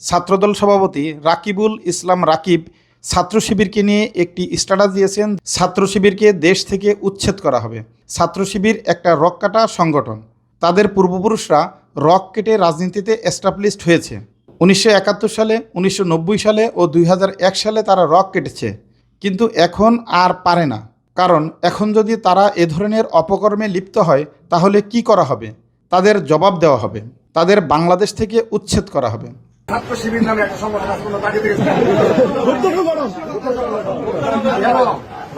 ছাত্রদল সভাপতি রাকিবুল ইসলাম রাকিব ছাত্র শিবিরকে নিয়ে একটি স্ট্যাটাস দিয়েছেন, ছাত্র শিবিরকে দেশ থেকে উচ্ছেদ করা হবে। ছাত্র শিবির একটা রক কাটা সংগঠন। তাদের পূর্বপুরুষরা রক কেটে রাজনীতিতে এস্টাবলিশড হয়েছে। উনিশশো একাত্তর সালে, উনিশশো নব্বই সালে ও দুই হাজার এক সালে তারা রক কেটেছে। কিন্তু এখন আর পারে না। কারণ এখন যদি তারা এ ধরনের অপকর্মে লিপ্ত হয়, তাহলে কি করা হবে? তাদের জবাব দেওয়া হবে। তাদের বাংলাদেশ থেকে উচ্ছেদ করা হবে। ছাত্র শিবির নামে একটা সংগঠন আছে কোনো তাকে দেখেছেন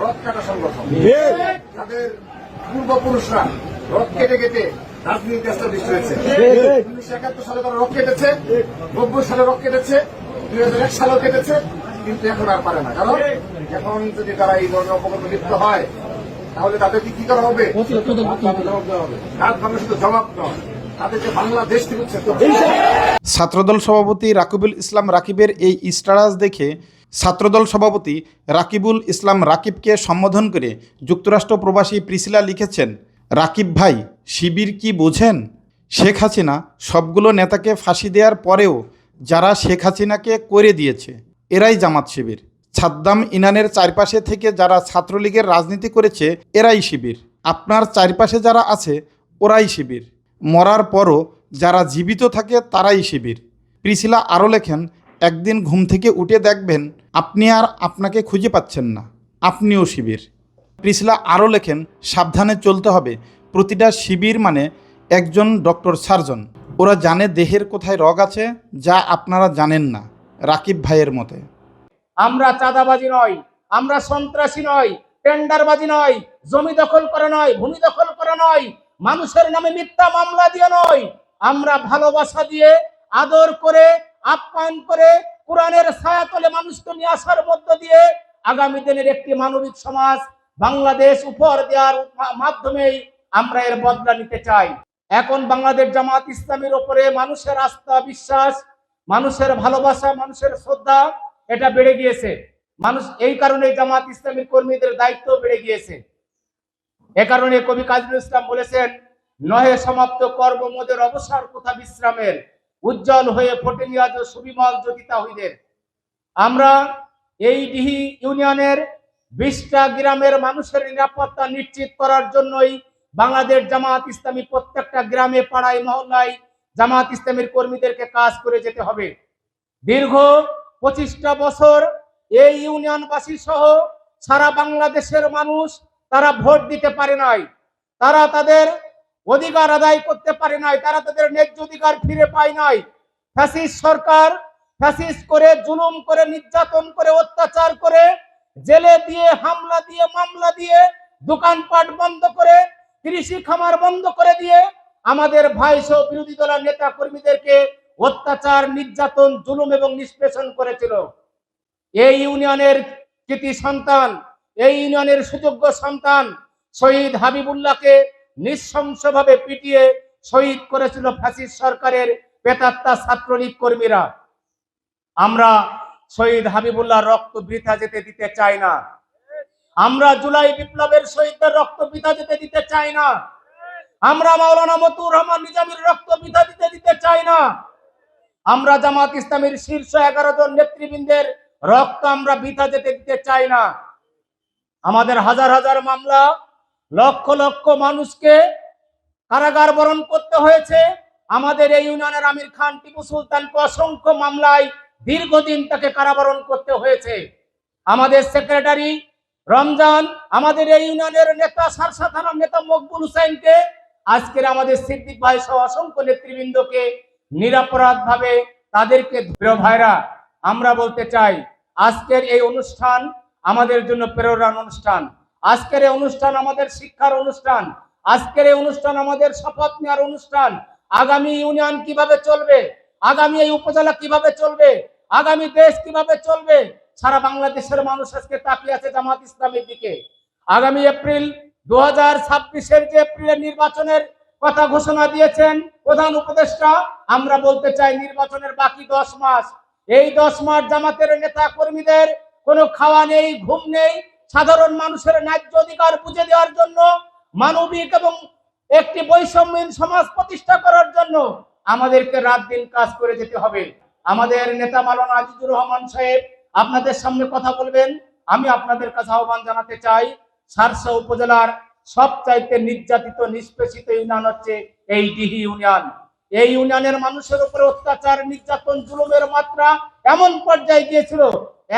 রথ কাটা সংগঠন। তাদের পূর্বপুরুষরা রথ কেটে কেটে রাজনীতি এস্টাবলিশ হয়েছে। উনিশশো একাত্তর সালে তারা রক কেটেছে নব্বই সালে রক কেটেছে দুই হাজার এক সালেও কেটেছে কিন্তু এখন আর পারে না। কারণ এখন যদি তারা এই ধরনের অপকর্মে লিপ্ত হয় তাহলে তাদেরকে কি করা হবে? রাত মানুষ শুধু জবাব নয়। ছাত্রদল সভাপতি রাকিবুল ইসলাম রাকিবের এই স্ট্যাটাস দেখে ছাত্রদল সভাপতি রাকিবুল ইসলাম রাকিবকে সম্বোধন করে যুক্তরাষ্ট্র প্রবাসী প্রিসিলা লিখেছেন, রাকিব ভাই, শিবির কি বোঝেন? শেখ হাসিনা সবগুলো নেতাকে ফাঁসি দেওয়ার পরেও যারা শেখ হাসিনাকে করে দিয়েছে, এরাই জামাত শিবির। ছাদ্দাম ইনানের চারপাশে থেকে যারা ছাত্রলীগের রাজনীতি করেছে, এরাই শিবির। আপনার চারপাশে যারা আছে, ওরাই শিবির। মরার পরও যারা জীবিত থাকে তারাই শিবির। প্রিসিলা আরও লেখেন, একদিন ঘুম থেকে উঠে দেখবেন আপনি আর আপনাকে খুঁজে পাচ্ছেন না, আপনিও শিবির। প্রিসিলা আরও লেখেন, সাবধানে চলতে হবে, প্রতিটা শিবির মানে একজন ডক্টর সার্জন। ওরা জানে দেহের কোথায় রগ আছে যা আপনারা জানেন না। রাকিব ভাইয়ের মতে। আমরা চাঁদাবাজি নয় আমরা সন্ত্রাসী নয় টেন্ডারবাজি নয় জমি দখল করা নয়, ভূমি দখল করা নয় মানুষের নামে মিথ্যা মামলা দিয়ে নয়। আমরা ভালোবাসা দিয়ে, আদর করে, আপ্যায়ন করে কোরআনের ছায়াতলে মানুষকে নিয়ে আসার মধ্য দিয়ে আগামী দিনের একটি মানবিক সমাজ বাংলাদেশ উপহার দেওয়ার মাধ্যমেই আমরা এর বদলা নিতে চাই। এখন বাংলাদেশ জামাত ইসলামের ওপরে মানুষের আস্থা, বিশ্বাস, মানুষের ভালোবাসা, মানুষের শ্রদ্ধা, এটা বেড়ে গিয়েছে। মানুষ এই কারণে জামাত ইসলামী কর্মীদের দায়িত্ব বেড়ে গিয়েছে। এ কারণে কবি কাজী ইসলাম বলেছেন, নহে সমাপ্ত কর্মমোদের অবসর কোথা বিশ্রামের। উজ্জ্বল হয়ে ফোটেনি আজ সুবিমল জ্যোতিতা হইদের আমরা এই ডিহি ইউনিয়নের বিশটা গ্রামের মানুষের নিরাপত্তা নিশ্চিত করার জন্যই বাংলাদেশ জামাত ইসলামী প্রত্যেকটা গ্রামে, পাড়ায়, মহল্লায় জামাত ইসলামীর কর্মীদেরকে কাজ করে যেতে হবে। দীর্ঘ পঁচিশটা বছর এই ইউনিয়নবাসী সহ সারা বাংলাদেশের মানুষ তারা ভোট দিতে পারে নাই। তারা তাদের অধিকার আদায় করতে পারে নাই। তারা তাদের ন্যায্য অধিকার ফিরে পায় নাই। ফ্যাসিস্ট সরকার ফ্যাসিস্ট করে জুলুম করে, নির্যাতন করে, অত্যাচার করে, জেলে দিয়ে, হামলা দিয়ে, মামলা দিয়ে, দোকানপাট বন্ধ করে, কৃষি খামার বন্ধ করে দিয়ে আমাদের ভাই সহ বিরোধী দলের নেতা কর্মীদেরকে অত্যাচার, নির্যাতন, জুলুম এবং নিষ্পেষণ করেছিল। এই ইউনিয়নের কৃতি সন্তান এই ইউনিয়নের সুযোগ্য সন্তান শহীদ হাবিবুল্লাহকে নিঃশংসভাবে পিটিয়ে শহীদ করেছিল ফ্যাসিস্ট সরকারের পেতাত্তা ছাত্রলীগ কর্মীরা। আমরা শহীদ হাবিবুল্লাহ রক্ত বৃথা যেতে দিতে চাই না। আমরা জুলাই বিপ্লবের শহীদদের রক্ত বৃথা যেতে দিতে চাই না। আমরা মাওলানা মতুর রহমান নিজামীর রক্ত বৃথা দিতে দিতে চাই না। আমরা জামাত ইসলামের শীর্ষ এগারো জন নেতৃবৃন্দের রক্ত আমরা বৃথা যেতে দিতে চাই না। আমাদের হাজার হাজার মামলা, লক্ষ লক্ষ মানুষকে কারাগার বরণ করতে হয়েছে। আমাদের এই ইউনিয়নের আমির খান, টিপু সুলতানকে অসংখ্য মামলায় দীর্ঘদিন তাকে কারাবরণ করতে হয়েছে। আমাদের সেক্রেটারি রমজান, আমাদের এই ইউনিয়নের নেতা, সারসা থানার নেতা মকবুল হুসাইনকে আজকের আমাদের সিদ্দিক ভাই সহ অসংখ্য নেতৃবৃন্দকে নিরাপরাধ ভাবে তাদেরকে ভাইরা, আমরা বলতে চাই, আজকের এই অনুষ্ঠান আমাদের জন্য প্রেরণার অনুষ্ঠান। আজকের এই অনুষ্ঠান আমাদের শিক্ষার অনুষ্ঠান। আজকের এই অনুষ্ঠান আমাদের শপথ নেওয়ার অনুষ্ঠান। আগামী ইউনিয়ন কীভাবে চলবে? আগামী এই উপজেলা কীভাবে চলবে? আগামী দেশ কীভাবে চলবে? সারা বাংলাদেশের মানুষ আজকে তাকিয়ে আছে জামাত ইসলামের দিকে। আগামী এপ্রিল দু হাজার ছাব্বিশের যে এপ্রিলের নির্বাচনের কথা ঘোষণা দিয়েছেন প্রধান উপদেষ্টা, আমরা বলতে চাই নির্বাচনের বাকি দশ মাস। এই দশ মাস জামাতের নেতা কর্মীদের কোনো খাওয়া নেই, ঘুম নেই। সাধারণ মানুষের ন্যায্য অধিকার বুঝে দেওয়ার জন্য, মানবিক এবং একটি বৈষম্যহীন সমাজ প্রতিষ্ঠা করার জন্য আমাদেরকে রাত দিন কাজ করে যেতে হবে। আমাদের নেতা মালানা আজিজুর রহমান সাহেব আপনাদের সামনে কথা বলবেন। আমি আপনাদের কাছে আহ্বান জানাতে চাই, সারসা উপজেলার সবচাইতে নির্যাতিত, নিষ্পেষিত ইউনিয়ন হচ্ছে এই ডিহি ইউনিয়ন। এই ইউনিয়নের মানুষের উপরে অত্যাচার, নির্যাতন, জুলুমের মাত্রা এমন পর্যায়ে গিয়েছিল,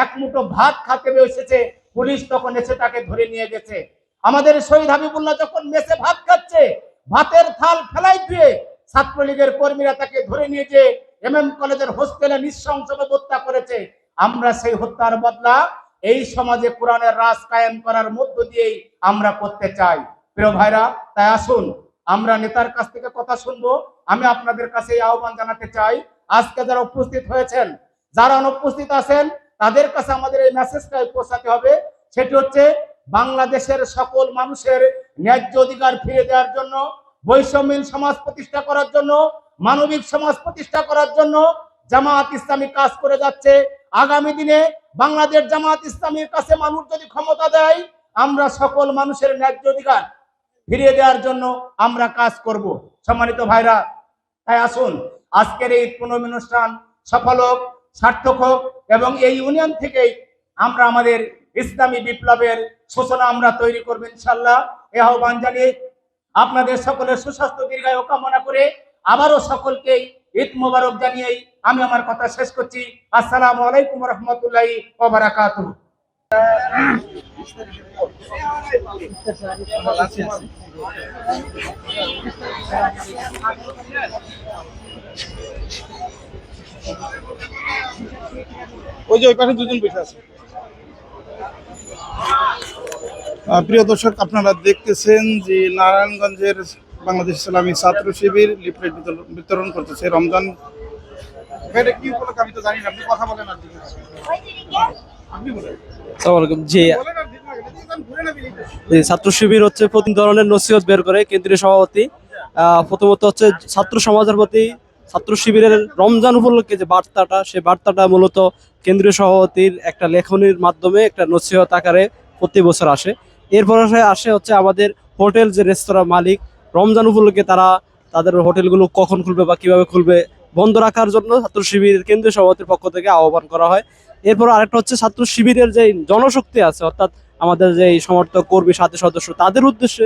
এক মুঠো ভাত খাতে বসেছে, পুলিশ তখন এসে তাকে ধরে নিয়ে গেছে। আমাদের শহীদ হাবিবুল্লাহ যখন মেসে ভাত খাচ্ছে, ভাতের থাল ফেলাই দিয়ে ছাত্রলীগের কর্মীরা তাকে ধরে নিয়ে যে এম এম কলেজের হোস্টেলে নৃশংসভাবে হত্যা করেছে। আমরা সেই হত্যার বদলা এই সমাজে কোরআনের রাজ কায়েম করার মধ্য দিয়েই আমরা করতে চাই। প্রিয় ভাইরা, তাই আসুন, আমরা নেতার কাছ থেকে কথা শুনব। আমি আপনাদের কাছে এই আহ্বান জানাতে চাই, আজকে যারা উপস্থিত হয়েছেন যারা অনুপস্থিত আছেন, তাদের কাছে আমাদের এই মেসেজটাই পৌঁছাতে হবে। সেটি হচ্ছে বাংলাদেশের সকল মানুষের ন্যায্য অধিকার ফিরে দেওয়ার জন্য, বৈষম্যহীন সমাজ প্রতিষ্ঠা করার জন্য, মানবিক সমাজ প্রতিষ্ঠা করার জন্য জামাত ইসলামী কাজ করে যাচ্ছে। আগামী দিনে বাংলাদেশ জামাত ইসলামীর কাছে মানুষ যদি ক্ষমতা দেয়, আমরা সকল মানুষের ন্যায্য অধিকার ফিরিয়ে দেওয়ার জন্য আমরা কাজ করব। সম্মানিত ভাইরা, তাই আসুন, আজকের এই পুনর্মি অনুষ্ঠান সফল হোক। সার্থক হোক এবং এই ইউনিয়ন থেকেই আমরা আমাদের ইসলামী বিপ্লবের সূচনা আমরা তৈরি করব ইনশাল্লাহ এ আহ্বান জানিয়ে আপনাদের সকলের সুস্বাস্থ্য, দীর্ঘায়ু কামনা করে আবারও সকলকে ঈদ মোবারক জানিয়েই আমি আমার কথা শেষ করছি। আসসালামু আলাইকুম রহমতুল্লাহ ওবরাকাতুহ ওই যে ওই পাশে দুজন বসে আছে। প্রিয় দর্শক আপনারা দেখতেছেন যে নারায়ণগঞ্জের বাংলাদেশ ইসলামী ছাত্র শিবির লিফলেট বিতরণ- বিতরণ করতেছে রমজান। ছাত্র শিবির হচ্ছে প্রতি ধরনের নসিহত বের করে কেন্দ্রীয় সভাপতি। প্রথমত হচ্ছে ছাত্র সমাজের প্রতি ছাত্র শিবিরের রমজান উপলক্ষে যে বার্তাটা সেই বার্তাটা মূলত কেন্দ্রীয় সভাপতির একটা লেখনির মাধ্যমে, একটা নসিহত আকারে প্রতি বছর আসে। এরপর আসে হচ্ছে আমাদের হোটেল যে রেস্তোরাঁ মালিক। রমজান উপলক্ষে তারা তাদের হোটেলগুলো কখন খুলবে বা কীভাবে খুলবে বন্ধ রাখার জন্য ছাত্র শিবিরের কেন্দ্রীয় সভাপতির পক্ষ থেকে আহ্বান করা হয়। এরপর আরেকটা হচ্ছে ছাত্র শিবিরের যে জনশক্তি আছে, অর্থাৎ আমাদের যে সমর্থক, কর্মী, সাথে সদস্য, তাদের উদ্দেশ্যে